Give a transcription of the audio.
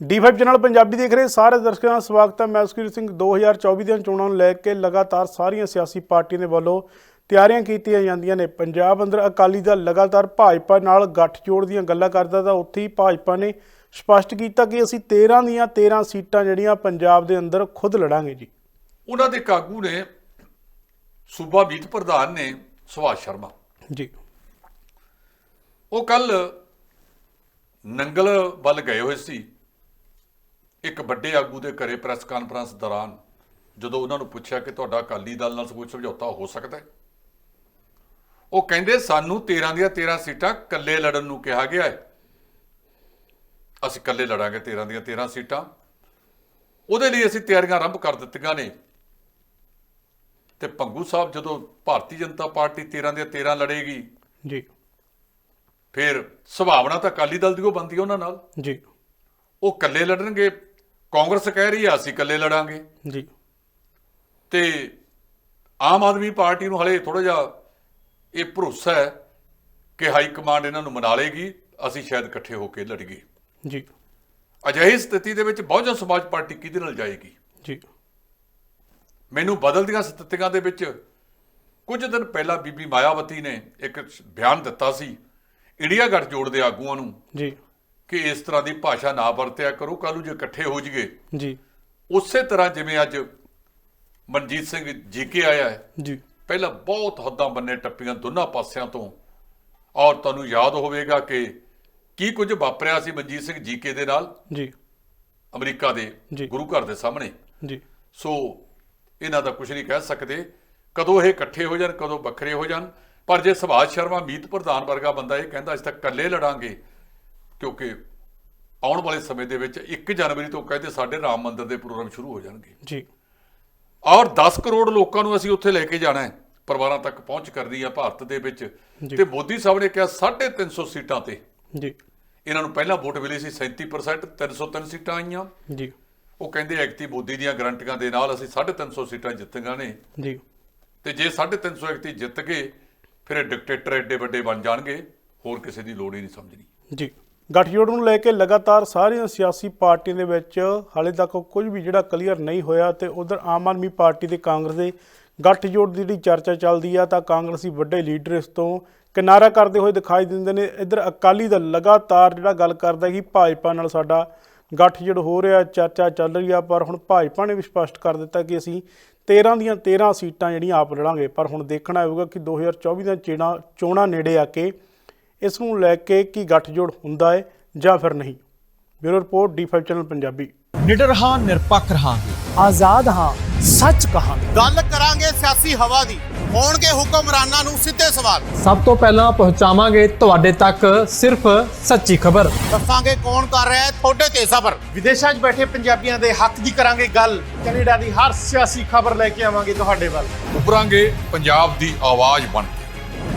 D5 channel Punjabi ਦੇਖ ਰਹੇ ਸਾਰੇ ਦਰਸ਼ਕਾਂ ਦਾ ਸਵਾਗਤ ਹੈ। ਮੈਂ ਸੁਖੀਰ ਸਿੰਘ 2024 ਦੀਆਂ ਚੋਣਾਂ ਨੂੰ ਲੈ ਕੇ ਲਗਾਤਾਰ ਸਾਰੀਆਂ ਸਿਆਸੀ ਪਾਰਟੀਆਂ ਦੇ ਵੱਲੋਂ ਤਿਆਰੀਆਂ ਕੀਤੀਆਂ ਜਾਂਦੀਆਂ ਨੇ। ਪੰਜਾਬ ਅੰਦਰ ਅਕਾਲੀ ਦਲ ਲਗਾਤਾਰ ਭਾਜਪਾ ਨਾਲ ਗੱਠਜੋੜ ਦੀਆਂ ਗੱਲਾਂ ਕਰਦਾ ਤਾਂ ਉੱਥੇ ਹੀ ਭਾਜਪਾ ਨੇ ਸਪਸ਼ਟ ਕੀਤਾ ਕਿ ਅਸੀਂ 13 ਦੀਆਂ 13 ਸੀਟਾਂ ਜਿਹੜੀਆਂ ਪੰਜਾਬ ਦੇ ਅੰਦਰ ਖੁਦ ਲੜਾਂਗੇ ਜੀ। ਉਹਨਾਂ ਦੇ ਕਾਗੂ ਨੇ ਸੂਬਾ ਮੀਤ ਪ੍ਰਧਾਨ ਨੇ ਸੁਭਾਸ਼ ਸ਼ਰਮਾ। ਜੀ। ਉਹ ਕੱਲ ਨੰਗਲ ਵੱਲ ਗਏ ਹੋਏ ਸੀ। ਇੱਕ ਵੱਡੇ ਆਗੂ ਦੇ ਘਰੇ ਪ੍ਰੈਸ ਕਾਨਫਰੰਸ ਦੌਰਾਨ ਜਦੋਂ ਉਹਨਾਂ ਨੂੰ ਪੁੱਛਿਆ ਕਿ ਤੁਹਾਡਾ ਅਕਾਲੀ ਦਲ ਨਾਲ ਕੋਈ ਸਮਝੌਤਾ ਹੋ ਸਕਦਾ ਹੈ ਉਹ ਕਹਿੰਦੇ ਸਾਨੂੰ 13 ਦੀਆਂ 13 ਸੀਟਾਂ ਇਕੱਲੇ ਲੜਨ ਨੂੰ ਕਿਹਾ ਗਿਆ ਹੈ। ਅਸੀਂ ਇਕੱਲੇ ਲੜਾਂਗੇ 13 ਦੀਆਂ 13 ਸੀਟਾਂ। ਉਹਦੇ ਲਈ ਅਸੀਂ ਤਿਆਰੀਆਂ ਆਰੰਭ ਕਰ ਦਿੱਤੀਆਂ ਨੇ। ਤੇ ਪੰਗੂ ਸਾਹਿਬ ਜਦੋਂ ਭਾਰਤੀ ਜਨਤਾ ਪਾਰਟੀ 13 ਦੀਆਂ 13 ਲੜੇਗੀ ਜੀ। ਫਿਰ ਸੁਭਾਵਨਾ ਤਾਂ ਅਕਾਲੀ ਦਲ ਦੀ ਉਹ ਬੰਦੀ ਉਹਨਾਂ ਨਾਲ। ਜੀ। ਉਹ ਇਕੱਲੇ ਲੜਨਗੇ ਕਾਂਗਰਸ ਕਹਿ ਰਹੀ ਆ ਅਸੀਂ ਇਕੱਲੇ ਲੜਾਂਗੇ। ਜੀ। ਤੇ ਆਮ ਆਦਮੀ ਪਾਰਟੀ ਨੂੰ ਹਲੇ ਥੋੜਾ ਜਿਹਾ ਇਹ ਭਰੋਸਾ ਹੈ ਕਿ ਹਾਈ ਕਮਾਂਡ ਇਹਨਾਂ ਨੂੰ ਮਨਾ ਲੇਗੀ ਅਸੀਂ ਸ਼ਾਇਦ ਇਕੱਠੇ ਹੋ ਕੇ ਲੜੀਏ। ਜੀ। ਅਜਿਹੀ ਸਥਿਤੀ ਦੇ ਵਿੱਚ ਬਹੁਜਨ ਸਮਾਜ ਪਾਰਟੀ ਕਿਹਦੇ ਨਾਲ ਜਾਏਗੀ? ਜੀ। ਮੈਨੂੰ ਬਦਲਦੀਆਂ ਸਥਿਤੀਆਂ ਦੇ ਵਿੱਚ ਕੁਝ ਦਿਨ ਪਹਿਲਾਂ ਬੀਬੀ ਮਾਇਆਵਤੀ ਨੇ ਇੱਕ ਬਿਆਨ ਦਿੱਤਾ ਸੀ ਇੰਡੀਆ ਗੱਠਜੋੜ ਦੇ ਆਗੂਆਂ ਨੂੰ। ਜੀ। ਕਿ ਇਸ ਤਰ੍ਹਾਂ ਦੀ ਭਾਸ਼ਾ ਨਾ ਵਰਤਿਆ ਕਰੋ ਕੱਲ੍ਹ ਨੂੰ ਜੇ ਇਕੱਠੇ ਹੋ ਜਾਈਏ। ਜੀ। ਉਸੇ ਤਰ੍ਹਾਂ ਜਿਵੇਂ ਅੱਜ ਮਨਜੀਤ ਸਿੰਘ ਜੀਕੇ ਆਇਆ ਹੈ। ਜੀ। ਪਹਿਲਾਂ ਬਹੁਤ ਹੱਦਾਂ ਬੰਨੇ ਟੱਪੀਆਂ ਦੋਨਾਂ ਪਾਸਿਆਂ ਤੋਂ। ਔਰ ਤੁਹਾਨੂੰ ਯਾਦ ਹੋਵੇਗਾ ਕਿ ਕੀ ਕੁਝ ਵਾਪਰਿਆ ਸੀ ਮਨਜੀਤ ਸਿੰਘ ਜੀਕੇ ਦੇ ਨਾਲ? ਜੀ। ਅਮਰੀਕਾ ਦੇ ਜੀ। ਗੁਰੂ ਘਰ ਦੇ ਸਾਹਮਣੇ। ਜੀ। ਸੋ ਇਹਨਾਂ ਦਾ ਕੁਝ ਨਹੀਂ ਕਹਿ ਸਕਦੇ। ਕਦੋਂ ਇਹ ਇਕੱਠੇ ਹੋ ਜਾਣ ਕਦੋਂ ਵੱਖਰੇ ਹੋ ਜਾਣ। ਪਰ ਜੇ ਸੁਭਾਸ਼ ਸ਼ਰਮਾ ਮੀਤ ਪ੍ਰਧਾਨ ਵਰਗਾ ਬੰਦਾ ਇਹ ਕਹਿੰਦਾ ਅਸੀਂ ਤਾਂ ਇਕੱਲੇ ਲੜਾਂਗੇ। ਕਿਉਂਕਿ ਆਉਣ ਵਾਲੇ ਸਮੇਂ ਦੇ ਵਿੱਚ 1 ਜਨਵਰੀ ਤੋਂ ਕਹਿੰਦੇ ਸਾਡੇ ਰਾਮ ਮੰਦਿਰ ਦੇ ਪ੍ਰੋਗਰਾਮ ਸ਼ੁਰੂ ਹੋ ਜਾਣਗੇ। ਜੀ। ਔਰ 10 ਕਰੋੜ ਲੋਕਾਂ ਨੂੰ ਅਸੀਂ ਉੱਥੇ ਲੈ ਕੇ ਜਾਣਾ ਹੈ ਪਰਿਵਾਰਾਂ ਤੱਕ ਪਹੁੰਚ ਕਰਨੀ ਹੈ ਭਾਰਤ ਦੇ ਵਿੱਚ। ਤੇ ਮੋਦੀ ਸਾਹਿਬ ਨੇ ਕਿਹਾ 350 ਸੀਟਾਂ ਤੇ। ਜੀ। ਇਹਨਾਂ ਨੂੰ ਪਹਿਲਾਂ ਵੋਟ ਮਿਲੀ ਸੀ 37% 303 ਸੀਟਾਂ ਆਈਆਂ। ਜੀ। ਉਹ ਕਹਿੰਦੇ ਐਕਟੀ ਮੋਦੀ ਦੀਆਂ ਗਰੰਟੀਆਂ ਦੇ ਨਾਲ ਅਸੀਂ 350 ਸੀਟਾਂ ਜਿੱਤੀਆਂ ਨੇ। ਜੀ। ਤੇ ਜੇ 350 ਐਕਟੀ ਜਿੱਤ ਗਏ ਫਿਰ ਇਹ ਡਿਕਟੇਟਰ ਐਡੇ ਵੱਡੇ ਬਣ ਜਾਣਗੇ ਹੋਰ ਕਿਸੇ ਦੀ ਲੋੜ ਹੀ ਨਹੀਂ ਸਮਝਣੀ। ਜੀ। ਗੱਠਜੋੜ ਨੂੰ ਲੈ ਕੇ ਲਗਾਤਾਰ ਸਾਰੀਆਂ ਸਿਆਸੀ ਪਾਰਟੀਆਂ ਦੇ ਵਿੱਚ ਹਾਲੇ ਤੱਕ ਕੁਝ ਵੀ ਜਿਹੜਾ ਕਲੀਅਰ ਨਹੀਂ ਹੋਇਆ ਤੇ ਉਧਰ ਆਮ ਆਦਮੀ ਪਾਰਟੀ ਤੇ ਕਾਂਗਰਸ ਦੇ ਗੱਠਜੋੜ ਦੀ ਜਿਹੜੀ ਚਰਚਾ ਚੱਲਦੀ ਆ ਤਾਂ ਕਾਂਗਰਸੀ ਵੱਡੇ ਲੀਡਰ ਇਸ ਤੋਂ ਕਿਨਾਰਾ ਕਰਦੇ ਹੋਏ ਦਿਖਾਈ ਦਿੰਦੇ ਨੇ। ਇੱਧਰ ਅਕਾਲੀ ਦਲ ਲਗਾਤਾਰ ਜਿਹੜਾ ਗੱਲ ਕਰਦਾ ਕਿ ਭਾਜਪਾ ਨਾਲ ਸਾਡਾ ਗੱਠਜੋੜ ਹੋ ਰਿਹਾ, ਚਰਚਾ ਚੱਲ ਰਹੀ ਆ, ਪਰ ਹੁਣ ਭਾਜਪਾ ਨੇ ਵੀ ਸਪਸ਼ਟ ਕਰ ਦਿੱਤਾ ਕਿ ਅਸੀਂ 13 ਦੀਆਂ 13 ਸੀਟਾਂ ਜਿਹੜੀਆਂ ਆਪ ਲੜਾਂਗੇ। ਪਰ ਹੁਣ ਦੇਖਣਾ ਹੋਊਗਾ ਕਿ 2024 ਦੀਆਂ ਚੇਣਾ ਚੋਣਾਂ ਨੇੜੇ ਆ ਕੇ ਇਸ ਨੂੰ ਲੈ ਕੇ ਕੀ ਗੱਠਜੋੜ ਹੁੰਦਾ ਹੈ ਜਾਂ ਫਿਰ ਨਹੀਂ? Bureau report D5 channel Punjabi. ਨਿਡਰ ਹਾਂ ਨਿਰਪੱਖ ਰਹਾਂਗੇ। ਆਜ਼ਾਦ ਹਾਂ ਸੱਚ ਕਹਾਂਗੇ। ਗੱਲ ਕਰਾਂਗੇ ਸਿਆਸੀ ਹਵਾ ਦੀ। ਹੋਣਗੇ ਹੁਕਮਰਾਨਾਂ ਨੂੰ ਸਿੱਧੇ ਸਵਾਲ। ਸਭ ਤੋਂ ਪਹਿਲਾਂ ਪਹੁੰਚਾਵਾਂਗੇ ਤੁਹਾਡੇ ਤੱਕ ਸਿਰਫ ਸੱਚੀ ਖਬਰ। ਦੱਸਾਂਗੇ ਕੌਣ ਕਰ ਰਿਹਾ ਹੈ ਤੁਹਾਡੇ ਤੇ ਸਬਰ। ਵਿਦੇਸ਼ਾਂ 'ਚ ਬੈਠੇ ਪੰਜਾਬੀਆਂ ਦੇ ਹੱਕ ਦੀ ਕਰਾਂਗੇ ਗੱਲ। ਕੈਨੇਡਾ ਦੀ ਹਰ ਸਿਆਸੀ ਖਬਰ ਲੈ ਕੇ ਆਵਾਂਗੇ ਤੁਹਾਡੇ ਵੱਲ। ਉਭਰਾਂਗੇ ਪੰਜਾਬ ਦੀ ਆਵਾਜ਼ ਬਣ ਕੇ।